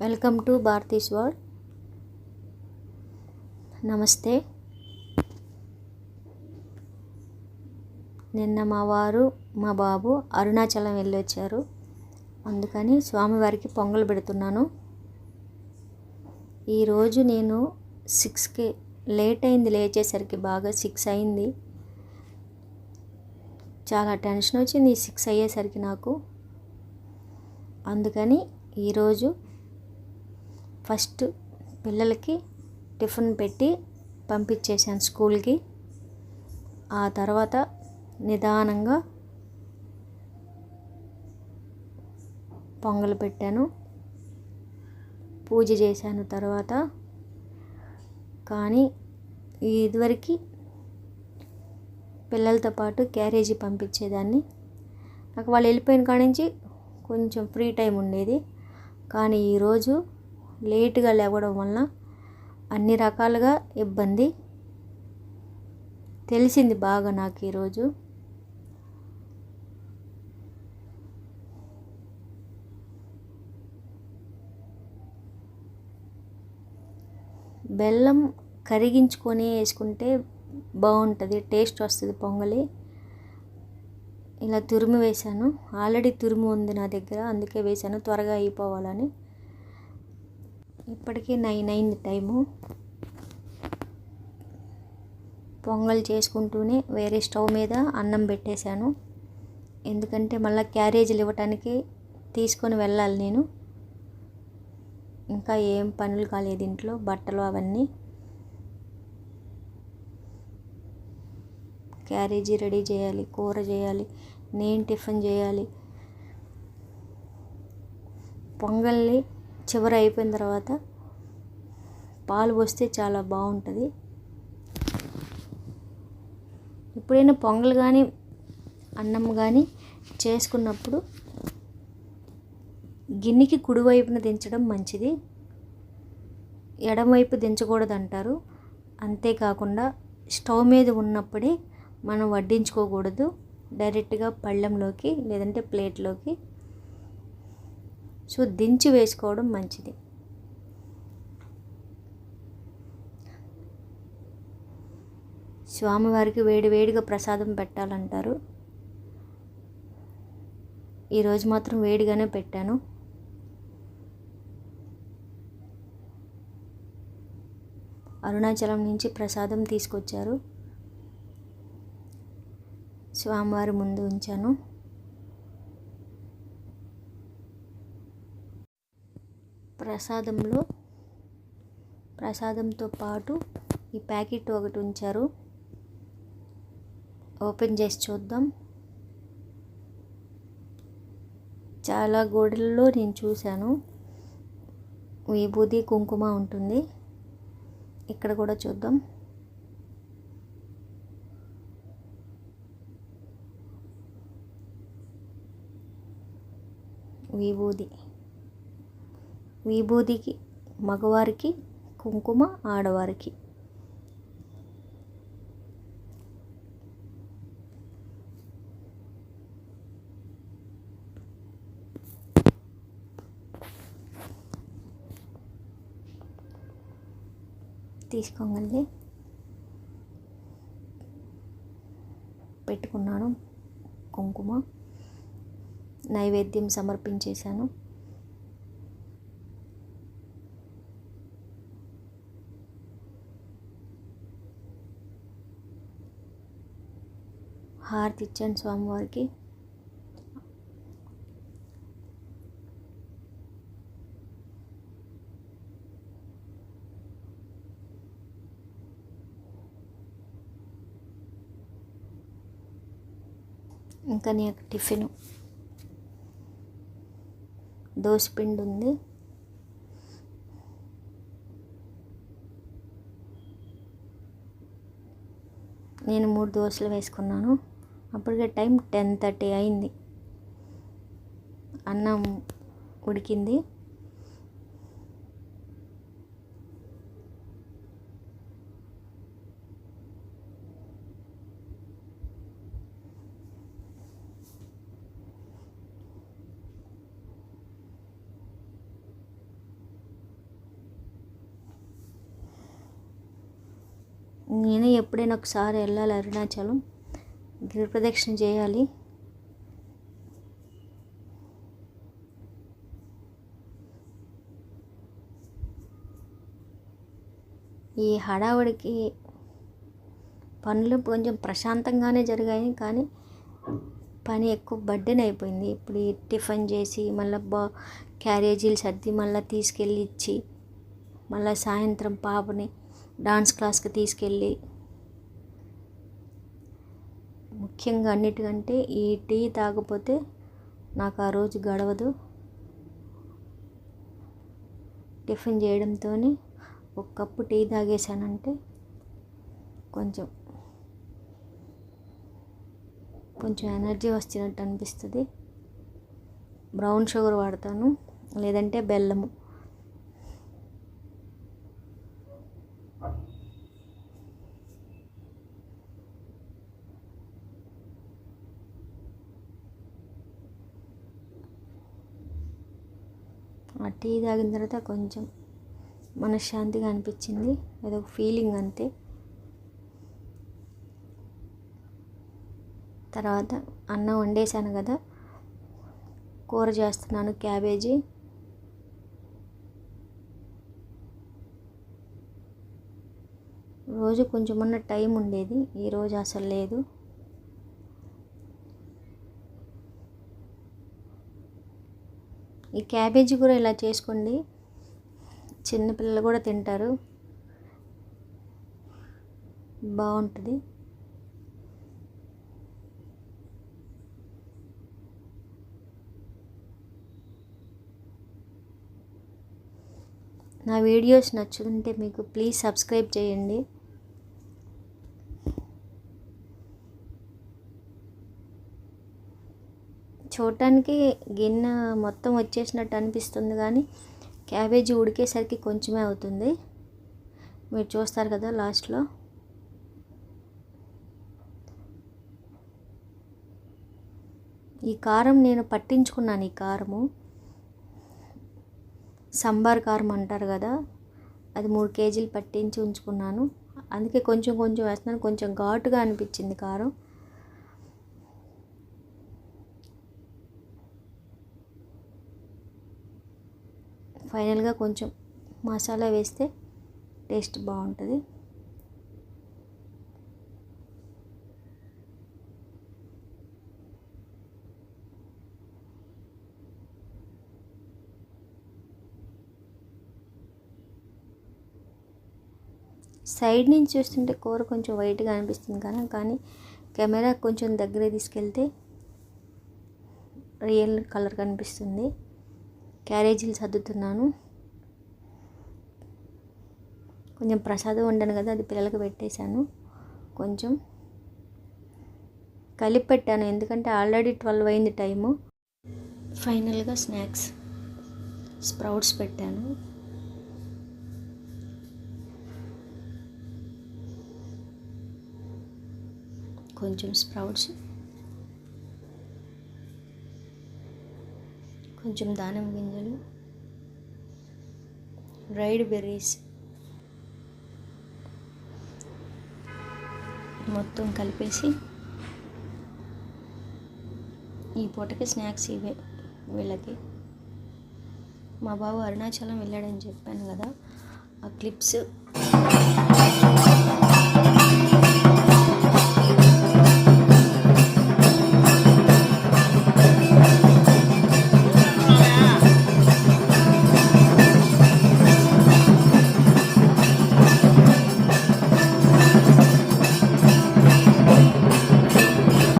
Welcome to Bharati's world. నమస్తే. నిన్న మా వారు మా బాబు అరుణాచలం వెళ్ళొచ్చారు. అందుకని స్వామివారికి పొంగల్ పెడుతున్నాను. ఈరోజు నేను సిక్స్కి లేట్ అయింది లేచేసరికి బాగా సిక్స్ అయింది. చాలా టెన్షన్ వచ్చింది సిక్స్ అయ్యేసరికి నాకు. అందుకని ఈరోజు ఫస్ట్ పిల్లలకి టిఫిన్ పెట్టి పంపించేసాను స్కూల్కి. ఆ తర్వాత నిదానంగా పొంగల్ పెట్టాను. పూజ చేశాను తర్వాత. కానీ ఇదివరకు పిల్లలతో పాటు క్యారేజీ పంపించేదాన్ని. నాకు వాళ్ళు వెళ్ళిపోయిన కాడి నుంచి కొంచెం ఫ్రీ టైం ఉండేది. కానీ ఈరోజు లేటుగా లేవడం వలన అన్ని రకాలుగా ఇబ్బంది తెలిసింది బాగా నాకు ఈరోజు. బెల్లం కరిగించుకొని వేసుకుంటే బాగుంటుంది టేస్ట్ వస్తుంది పొంగలి. ఇలా తురుము వేశాను. ఆల్రెడీ తురుము ఉంది నా దగ్గర అందుకే వేశాను త్వరగా అయిపోవాలని. ఇప్పటికీ నైన్ అయింది టైము. పొంగల్ చేసుకుంటూనే వేరే స్టవ్ మీద అన్నం పెట్టేశాను. ఎందుకంటే మళ్ళీ క్యారేజీలు ఇవ్వటానికి తీసుకొని వెళ్ళాలి నేను. ఇంకా ఏం పనులు కాలేదు ఇంట్లో బట్టలు అవన్నీ. క్యారేజీ రెడీ చేయాలి కూర చేయాలి నేను టిఫిన్ చేయాలి. పొంగల్ని చివరి అయిపోయిన తర్వాత పాలు పోస్తే చాలా బాగుంటుంది. ఎప్పుడైనా పొంగల్ కానీ అన్నం కానీ చేసుకున్నప్పుడు గిన్నెకి కుడివైపున దించడం మంచిది. ఎడమవైపు దించకూడదు అంటారు అంతేకాకుండా స్టవ్ మీద ఉన్నప్పుడే మనం వడ్డించుకోకూడదు. డైరెక్ట్గా పళ్ళెంలోకి లేదంటే ప్లేట్లోకి సో దించి వేసుకోవడం మంచిది. స్వామివారికి వేడి వేడిగా ప్రసాదం పెట్టాలంటారు. ఈరోజు మాత్రం వేడిగానే పెట్టాను. అరుణాచలం నుంచి ప్రసాదం తీసుకొచ్చారు. స్వామివారి ముందు ఉంచాను. ప్రసాదంలో ప్రసాదంతో పాటు ఈ ప్యాకెట్ ఒకటి ఉంచారు. ఓపెన్ చేసి చూద్దాం. చాలా గోడల్లో నేను చూశాను. విభూతి కుంకుమ ఉంటుంది. ఇక్కడ కూడా చూద్దాం. విభూది విభూదికి మగవారికి కుంకుమ ఆడవారికి. తీసుకోగలి పెట్టుకున్నాను. కుంకుమ నైవేద్యం సమర్పించేశాను. హారతి ఇచ్చాను స్వామివారికి. ఇంకా నీ యొక్క టిఫిన్. దోసపిండి ఉంది. నేను మూడు దోశలు వేసుకున్నాను. అప్పటికే టైం టెన్ థర్టీ అయింది. అన్నం ఉడికింది. నేను ఎప్పుడైనా ఒకసారి వెళ్ళాలి అరుణాచలం. గిరి చేయాలి. ఈ హడావుడికి పనులు కొంచెం ప్రశాంతంగానే జరిగాయి కానీ పని ఎక్కువ బర్డెన్ అయిపోయింది. ఇప్పుడు ఈ టిఫిన్ చేసి మళ్ళీ బా క్యారేజీలు సర్ది మళ్ళీ తీసుకెళ్ళి ఇచ్చి మళ్ళీ సాయంత్రం పాపని డాన్స్ క్లాస్కి తీసుకెళ్ళి ముఖ్యంగా అన్నిటికంటే ఈ టీ తాగపోతే నాకు ఆ రోజు గడవదు. టిఫిన్ చేయడంతో ఒక కప్పు టీ తాగేసానంటే కొంచెం కొంచెం ఎనర్జీ వచ్చినట్టు అనిపిస్తుంది. బ్రౌన్ షుగర్ వాడతాను లేదంటే బెల్లము ఆ టీ తాగిన తర్వాత కొంచెం మనశ్శాంతిగా అనిపించింది. అదొక ఫీలింగ్ అంతే. తర్వాత అన్నం వండేసాను కదా. కూర చేస్తున్నాను క్యాబేజీ. రోజు కొంచెం ఉన్న టైం ఉండేది. ఈరోజు అసలు లేదు. ఈ క్యాబేజీ కూడా ఇలా చేసుకోండి. చిన్నపిల్లలు కూడా తింటారు. బాగుంటుంది. నా వీడియోస్ నచ్చుతుంటే మీకు ప్లీజ్ సబ్స్క్రైబ్ చేయండి. చూడటానికి గిన్నె మొత్తం వచ్చేసినట్టు అనిపిస్తుంది కానీ క్యాబేజీ ఉడికేసరికి కొంచెమే అవుతుంది. మీరు చూస్తారు కదా లాస్ట్లో. ఈ కారం నేను పట్టించుకున్నాను ఈ కారము. సంబార్ కారం అంటారు కదా అది మూడు కేజీలు పట్టించి ఉంచుకున్నాను. అందుకే కొంచెం కొంచెం వేస్తున్నాను కొంచెం ఘాటుగా అనిపించింది కారం. ఫైనల్గా కొంచెం మసాలా వేస్తే టేస్ట్ బాగుంటుంది. సైడ్ నుంచి చూస్తుంటే కూర కొంచెం వైట్గా అనిపిస్తుంది కదా కానీ కెమెరా కొంచెం దగ్గర తీసుకెళ్తే రియల్ కలర్ కనిపిస్తుంది. క్యారేజీలు సర్దుతున్నాను. కొంచెం ప్రసాదం వండాను కదా అది పిల్లలకు పెట్టేశాను. కొంచెం కలిపి పెట్టాను ఎందుకంటే ఆల్రెడీ ట్వెల్వ్ అయింది టైము. ఫైనల్గా స్నాక్స్ స్ప్రౌట్స్ పెట్టాను. కొంచెం స్ప్రౌట్స్ కొంచెం దానిమ్మ గింజలు డ్రైడ్ బెర్రీస్ మొత్తం కలిపేసి ఈ పూటకి స్నాక్స్ ఇవే వీళ్ళకి. మా బాబు అరుణాచలం వెళ్ళాడని చెప్పాను కదా ఆ క్లిప్స్